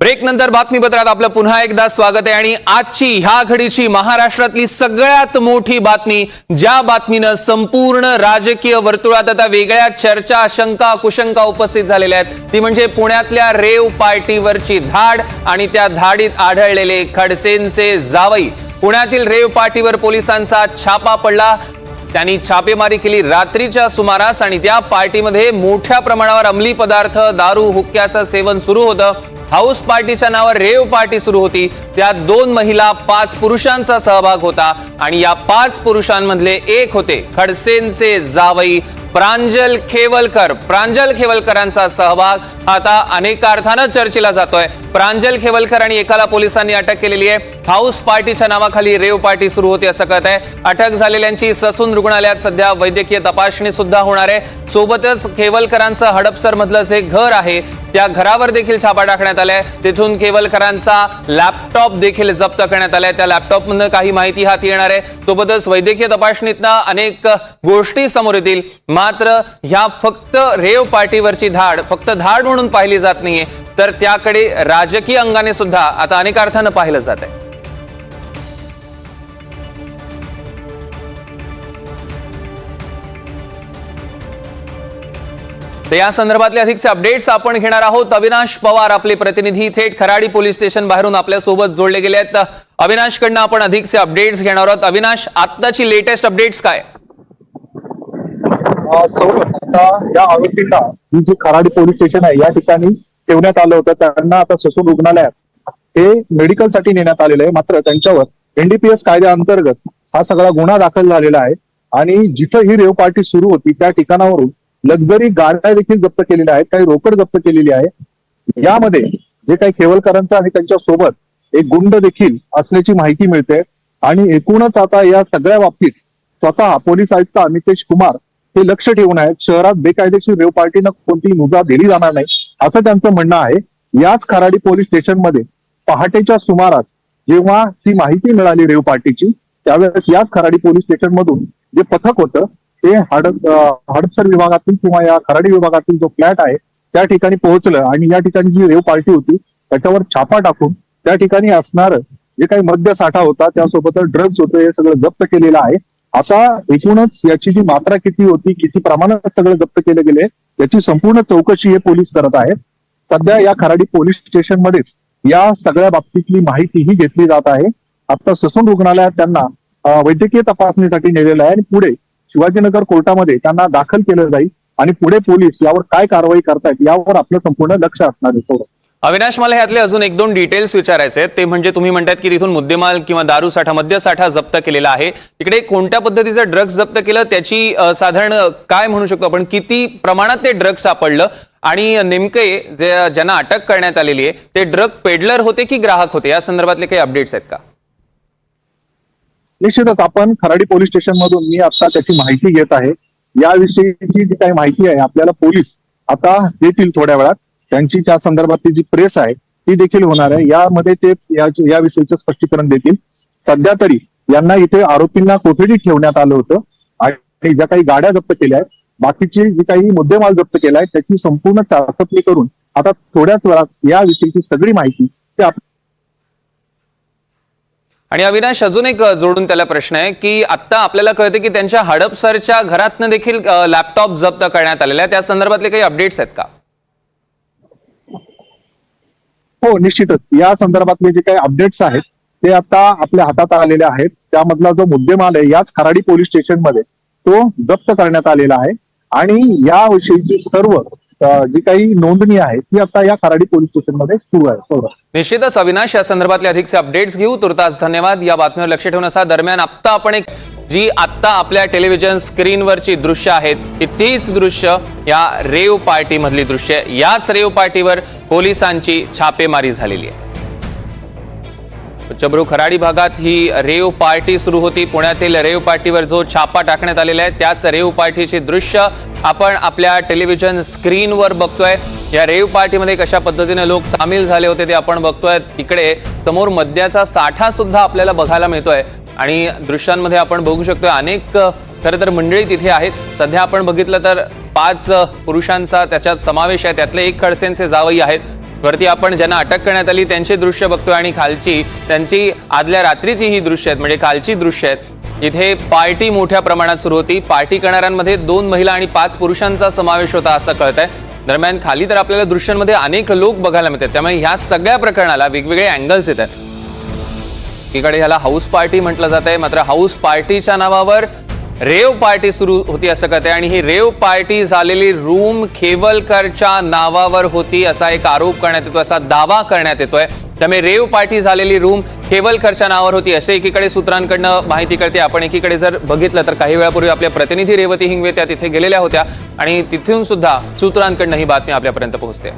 Break नंतर बातमीपत्रात आपलं पुन्हा एकदा स्वागत आहे आणि आजची ह्या घडीची महाराष्ट्रातली सगळ्यात मोठी बातमी ज्या बातमीनं संपूर्ण राजकीय वर्तुळात आता वेगळ्या चर्चा शंका कुशंका उपस्थित झालेल्या आहेत. ती म्हणजे पुण्यातल्या रेव पार्टीवरची धाड आणि त्या धाडीत आढळलेले खडसेंचे जावई. पुण्यातील रेव पार्टीवर पोलिसांचा छापा पडला. त्यांनी छापेमारी केली रात्रीच्या सुमारास आणि त्या पार्टीमध्ये मोठ्या प्रमाणावर अंमली पदार्थ दारू हुक्क्याचं सेवन सुरू होतं. हाऊस पार्टीच्या नावावर रेव पार्टी सुरू होती. त्यात दोन महिला पाच पुरुषांचा सहभाग होता आणि या पाच पुरुषांमधले एक होते खडसेंचे जावई. प्रांजल खेवलकर. प्रांजल खेवलकरांचा सहभाग आता अनेक अर्थानं चर्चेला जातोय. प्रांजल खेवलकर आणि एकाला पोलिसांनी अटक केलेली आहे. हाऊस पार्टीच्या नावाखाली रेव पार्टी सुरू होती असं कळत आहे अटक झालेल्यांची ससून रुग्णालयात सध्या वैद्यकीय तपासणी सुद्धा होणार आहे. सोबतच खेवलकरांचं हडपसर मधलं जे घर आहे. त्या घरावर देखील छापा टाकण्यात आलाय. तिथून केवलकरांचा लॅपटॉप देखील जप्त करण्यात आलाय. त्या लॅपटॉप मधून काही माहिती हाती येणार आहे. सोबतच वैद्यकीय तपासणीतनं अनेक गोष्टी समोर येतील. मात्र ह्या फक्त रेव पार्टीवरची धाड फक्त धाड म्हणून पाहिली जात नाहीये. तर त्याकडे राजकीय अंगाने सुद्धा आता अनेक अर्थानं पाहिलं जात आहे तर या संदर्भातले अधिकचे अपडेट्स आपण घेणार आहोत. अविनाश पवार आपले प्रतिनिधी थेट खराडी पोलीस स्टेशन बाहेरून आपल्यासोबत जोडले गेले आहेत. अविनाशकडनं आपण अधिकचे अपडेट्स घेणार आहोत. अविनाश आत्ताची लेटेस्ट अपडेट्स काय? सौरभ आता या आरोपींना ही जी खराडी पोलीस स्टेशन आहे या ठिकाणी ठेवण्यात आलं होतं. त्यांना आता ससून रुग्णालयात हे मेडिकलसाठी नेण्यात आलेलं आहे. मात्र त्यांच्यावर एनडीपीएस कायद्याअंतर्गत हा सगळा गुन्हा दाखल झालेला आहे. आणि जिथं ही रेव पार्टी सुरू होती त्या ठिकाणावरून लक्झरी गाड्या देखील जप्त केलेल्या आहेत काही रोकड जप्त केलेली आहे. यामध्ये जे काही केवलकरांचं आणि त्यांच्यासोबत एक गुंड देखील असल्याची माहिती मिळते. आणि एकूणच आता या सगळ्या बाबतीत स्वतः पोलीस आयुक्त अमितेश कुमार हे लक्ष ठेवून आहेत. शहरात बेकायदेशीर रेव पार्टीनं कोणतीही मुद्दा दिली जाणार नाही असं त्यांचं म्हणणं आहे. याच खराडी पोलीस स्टेशनमध्ये पहाटेच्या सुमारास जेव्हा ही माहिती मिळाली रेव पार्टीची त्यावेळेस याच खराडी पोलीस स्टेशन मधून जे पथक होतं ते हड हडपसर विभागातील किंवा या खराडी विभागातील जो फ्लॅट आहे त्या ठिकाणी पोहोचलं आणि या ठिकाणी जी रेव पार्टी होती त्याच्यावर छापा टाकून त्या ठिकाणी असणार जे काही मद्य साठा होता त्यासोबतच ड्रग्ज होतं हे सगळं जप्त केलेलं आहे. आता एकूणच याची जी मात्रा किती होती किती प्रमाणात सगळं जप्त केलं गेले याची संपूर्ण चौकशी हे पोलीस करत आहेत. सध्या या खराडी पोलीस स्टेशन मध्येच या सगळ्या बाबतीतली माहिती ही घेतली जात आहे. आता ससून रुग्णालयात त्यांना वैद्यकीय तपासणीसाठी नेलेलं आहे आणि पुढे शिवाजीनगर कोर्टामध्ये त्यांना दाखल केलं जाईल आणि पुढे पोलीस यावर काय कारवाई करतायत यावर आपलं संपूर्ण लक्ष असणार आहे. अविनाश मला ह्यातले अजून एक दोन डिटेल्स विचारायचे आहेत. ते म्हणजे तुम्ही म्हणतात की तिथून मुद्देमाल किंवा दारू साठा मद्य साठा जप्त केलेला आहे. तिकडे कोणत्या पद्धतीचं ड्रग्ज जप्त केलं त्याची साधारण काय म्हणू शकतो आपण? किती प्रमाणात ते ड्रग्ज सापडलं? आणि नेमके जे ज्यांना अटक करण्यात आलेली आहे ते ड्रग पेडलर होते की ग्राहक होते? या संदर्भातले काही अपडेट्स आहेत का? निश्चितच आपण खराडी पोलीस स्टेशन मधून मी आता त्याची माहिती घेत आहे. याविषयीची जी काही माहिती आहे आपल्याला पोलीस आता देतील थोड्या वेळात. त्यांची त्या संदर्भातली जी प्रेस आहे ती देखील होणार आहे. यामध्ये ते या- याविषयीचं स्पष्टीकरण देतील. सध्या तरी यांना इथे आरोपींना कोठडीत ठेवण्यात आलं होतं आणि ज्या काही गाड्या जप्त केल्या आहेत बाकीची जी काही मुद्देमाल जप्त केला आहे त्याची संपूर्ण चाचपणी करून आता थोड्याच वेळात याविषयीची सगळी माहिती ते आणि अविनाश अजून एक जोडून त्याला प्रश्न आहे की आता आपल्याला कळते की त्यांच्या हडपसरच्या घरातनं देखील लॅपटॉप जप्त करण्यात आलेला आहे त्या संदर्भातले काही अपडेट्स आहेत का? हो निश्चितच. या संदर्भातले जे काही अपडेट्स आहेत ते आता आपल्या हातात आलेले आहेत. त्यामधला जो मुद्देमाल आहे याच खराडी पोलीस स्टेशनमध्ये तो जप्त करण्यात आलेला आहे. आणि याविषयीची सर्व जी काही नोंदणी आहे ती आता या खराडी पोलीस स्टेशनमध्ये सुरू आहे. सौरभ निश्चितच अविनाश या संदर्भातले अधिकचे अपडेट्स घेऊ. तुर्तास धन्यवाद. या बातमीवर लक्ष ठेवून असा दरम्यान आत्ता आपण एक जी आत्ता आपल्या टेलिव्हिजन स्क्रीनवरची दृश्य आहेत ती तीच दृश्य या रेव पार्टी मधली दृश्य याच रेव पार्टीवर पोलिसांची छापेमारी झालेली आहे. चब्रू खराडी भागात ही रेव पार्टी सुरू होती. पुण्यातील रेव पार्टीवर जो छापा टाकण्यात आलेला आहे त्याच रेव पार्टीची दृश्य आपण आपल्या टेलिव्हिजन स्क्रीनवर बघतोय. या रेव पार्टीमध्ये कशा पद्धतीने लोक सामील झाले होते ते आपण बघतोय. इकडे समोर मद्याचा साठा सुद्धा आपल्याला बघायला मिळतोय. आणि दृश्यांमध्ये आपण बघू शकतोय अनेक खरं तर मंडळी तिथे आहेत. सध्या आपण बघितलं तर पाच पुरुषांचा त्याच्यात समावेश आहे. त्यातले एक खडसेंचे जावई आहेत. वरती आपण ज्यांना अटक करण्यात आली त्यांची दृश्य बघतोय आणि खालची त्यांची आदल्या रात्रीची ही दृश्य आहेत म्हणजे कालची दृश्य आहेत. इथे पार्टी मोठ्या प्रमाणात सुरू होती. पार्टी करणाऱ्यांमध्ये दोन महिला आणि पाच पुरुषांचा समावेश होता असं कळत आहे दरम्यान खाली तर आपल्याला दृश्यांमध्ये अनेक लोक बघायला मिळतात. त्यामुळे ह्या सगळ्या प्रकरणाला वेगवेगळे अँगल्स येत आहेत एकीकडे ह्याला हाऊस पार्टी म्हटलं जात आहे मात्र हाऊस पार्टीच्या नावावर रेव पार्टी सुरू होती असं कळतंय. आणि ही रेव पार्टी झालेली रूम खेवलकरच्या नावावर होती असा एक आरोप करण्यात येतो असा दावा करण्यात येतोय. त्यामुळे रेव पार्टी झालेली रूम खेवलकरच्या नावावर होती असे एकीकडे सूत्रांकडनं माहिती कळते. आपण एकीकडे जर बघितलं तर काही वेळापूर्वी आपल्या प्रतिनिधी रेवती हिंगवे त्या तिथे गेलेल्या होत्या. आणि तिथून सुद्धा सूत्रांकडनं ही बातमी आपल्यापर्यंत पोहोचते.